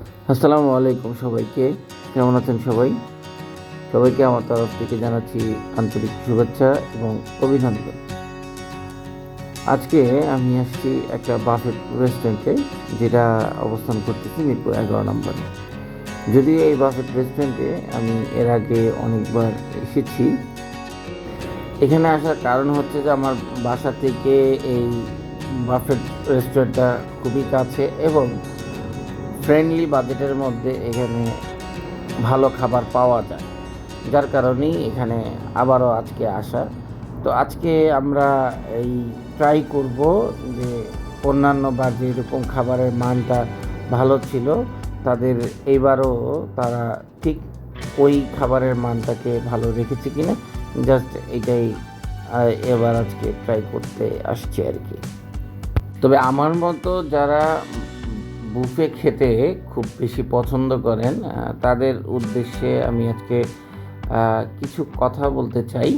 আসসালামু আলাইকুম সবাইকে। কেমন আছেন সবাই? সবাইকে আমার তরফ থেকে জানাচ্ছি আন্তরিক শুভেচ্ছা এবং অভিনন্দন। আজকে আমি আসছি একটা বাফেট রেস্টুরেন্টে, যেটা অবস্থান করতেছি মিরপুর এগারো নম্বরে। যদিও এই বাফেট রেস্টুরেন্টে আমি এর আগে অনেকবার এসেছি। এখানে আসার কারণ হচ্ছে যে আমার বাসা থেকে এই বাফেট রেস্টুরেন্টটা খুবই কাছে এবং ফ্রেন্ডলি বাজেটের মধ্যে এখানে ভালো খাবার পাওয়া যায়। যার কারণেই এখানে আবারও আজকে আসা। তো আজকে আমরা এই ট্রাই করব যে অন্যান্য বার যেরকম খাবারের মানটা ভালো ছিল, তাদের এইবারও তারা ঠিক ওই খাবারের মানটাকে ভালো রেখেছে কিনা জাস্ট এটাই এবার আজকে ট্রাই করতে আসছি আর কি। তবে আমার মতো যারা বুফে খেতে খুব বেশি পছন্দ করেন তাদের উদ্দেশ্যে আমি আজকে কিছু কথা বলতে চাই।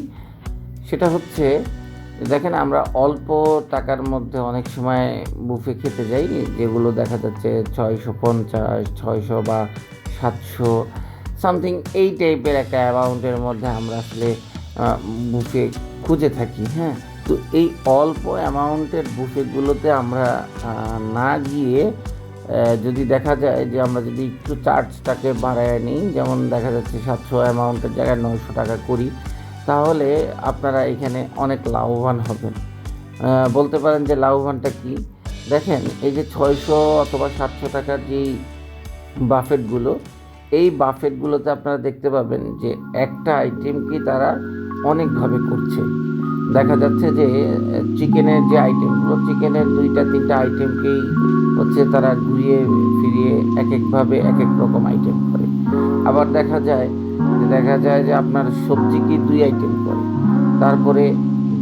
সেটা হচ্ছে, দেখেন আমরা অল্প টাকার মধ্যে অনেক সময় বুফে খেতে যাই, যেগুলো দেখা যাচ্ছে ছয়শো পঞ্চাশ, ছয়শো বা সাতশো, সামথিং এই টাইপের একটা অ্যামাউন্টের মধ্যে আমরা আসলে বুফে খুঁজে থাকি হ্যাঁ। তো এই অল্প অ্যামাউন্টের বুফেগুলোতে আমরা না গিয়ে যদি দেখা যায় যে আমরা যদি একটু চার্জটাকে বাড়ায় নিই, যেমন দেখা যাচ্ছে সাতশো অ্যামাউন্টের জায়গায় নয়শো টাকা করি, তাহলে আপনারা এখানে অনেক লাভবান হবেন। বলতে পারেন যে লাভবানটা কি? দেখেন, এই যে ছয়শো অথবা সাতশো টাকার যেই বাফেটগুলো, এই বাফেটগুলোতে আপনারা দেখতে পাবেন যে একটা আইটেমকে তারা অনেকভাবে করছে। দেখা যাচ্ছে যে চিকেনের যে আইটেমগুলো চিকেনের দুইটা, তিনটা আইটেমকেই হচ্ছে তারা ঘুরিয়ে ফিরিয়ে এক একভাবে এক এক রকম আইটেম করে। আবার দেখা যায়, যে দেখা যায় যে আপনার সবজি কি দুই আইটেম করে। তারপরে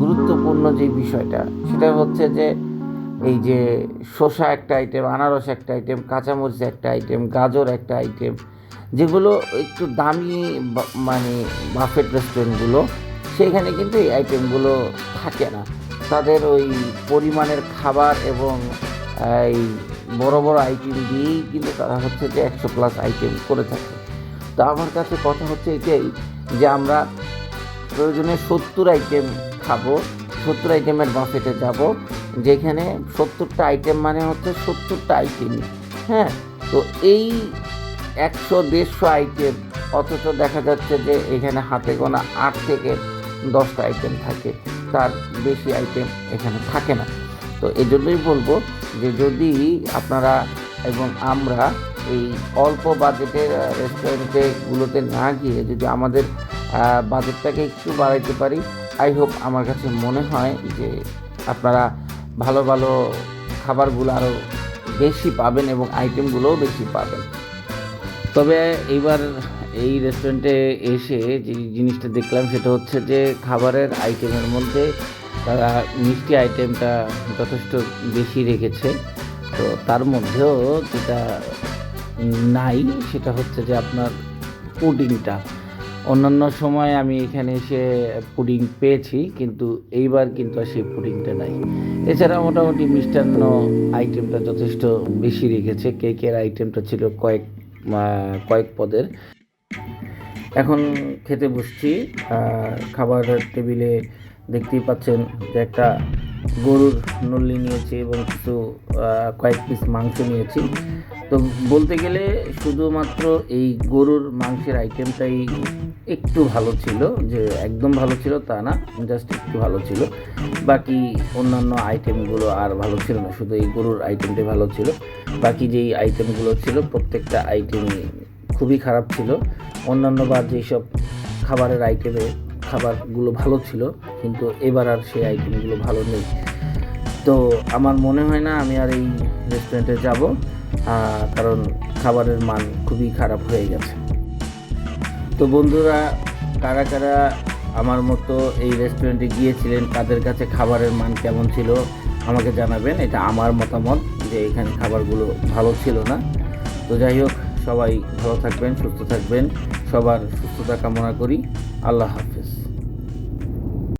গুরুত্বপূর্ণ যে বিষয়টা, সেটা হচ্ছে যে, এই যে শসা একটা আইটেম আনারস একটা আইটেম কাঁচামরিচ একটা আইটেম গাজর একটা আইটেম যেগুলো একটু দামি মানে বাফেট রেস্টুরেন্টগুলো সেখানে কিন্তু এই আইটেমগুলো থাকে না। তাদের ওই পরিমাণের খাবার এবং এই বড় বড় আইটেম দিয়েই কিন্তু তারা হচ্ছে যে একশো প্লাস আইটেম করে থাকে। তো আমার কাছে কথা হচ্ছে এটাই যে আমরা প্রয়োজনে সত্তর আইটেম খাব, সত্তর আইটেমের বাফেটে যাব, যেখানে সত্তরটা আইটেম মানে হচ্ছে সত্তরটা আইটেম হ্যাঁ তো এই একশো দেড়শো আইটেম অথচ দেখা যাচ্ছে যে এখানে হাতে গোনা আট থেকে দশটা আইটেম থাকে, তার বেশি আইটেম এখানে থাকে না। তো এই জন্যই বলব যে যদি আপনারা এবং আমরা এই অল্প বাজেটের রেস্টুরেন্টেগুলোতে না গিয়ে যদি আমাদের বাজেটটাকে একটু বাড়াইতে পারি আই হোপ আমার কাছে মনে হয় যে আপনারা ভালো ভালো খাবারগুলো আরও বেশি পাবেন এবং আইটেমগুলোও বেশি পাবেন। তবে এইবার এই রেস্টুরেন্টে এসে যে জিনিসটা দেখলাম সেটা হচ্ছে যে খাবারের আইটেমের মধ্যে তারা মিষ্টি আইটেমটা যথেষ্ট বেশি রেখেছে। তো তার মধ্যেও যেটা নাই সেটা হচ্ছে যে আপনার পুডিংটা। অন্যান্য সময় আমি এখানে এসে পুডিং পেয়েছি, কিন্তু এইবার কিন্তু আর সেই পুডিংটা নাই। এছাড়া মোটামুটি মিষ্টান্ন আইটেমটা যথেষ্ট বেশি রেখেছে। কেকের আইটেমটা ছিল কয়েক কয়েক পদের। এখন খেতে বসছি আহ, খাবারের টেবিলে দেখতেই পাচ্ছেন যে একটা গরুর নল্লি নিয়েছি এবং কিছু কয়েক পিস মাংস নিয়েছি। তো বলতে গেলে শুধুমাত্র এই গরুর মাংসের আইটেমটাই একটু ভালো ছিল যে একদম ভালো ছিল তা না জাস্ট একটু ভালো ছিল। বাকি অন্যান্য আইটেমগুলো আর ভালো ছিল না শুধু এই গরুর আইটেমটাই ভালো ছিল। বাকি যেই আইটেমগুলো ছিল প্রত্যেকটা আইটেমই খুবই খারাপ ছিল। অন্যান্য বার যেসব খাবারের আইটেমে খাবারগুলো ভালো ছিল, কিন্তু এবার আর সেই আইটেমগুলো ভালো নেই। তো আমার মনে হয় না আমি আর এই রেস্টুরেন্টে যাব কারণ খাবারের মান খুবই খারাপ হয়ে গেছে। তো বন্ধুরা, কারা কারা আমার মতো এই রেস্টুরেন্টে গিয়েছিলেন, তাদের কাছে খাবারের মান কেমন ছিল আমাকে জানাবেন। এটা আমার মতামত যে এখানে খাবারগুলো ভালো ছিল না। তো যাই হোক সবাই ভালো থাকবেন সুস্থ থাকবেন। সবার সুস্থতা কামনা করি। আল্লাহ হাফেজ।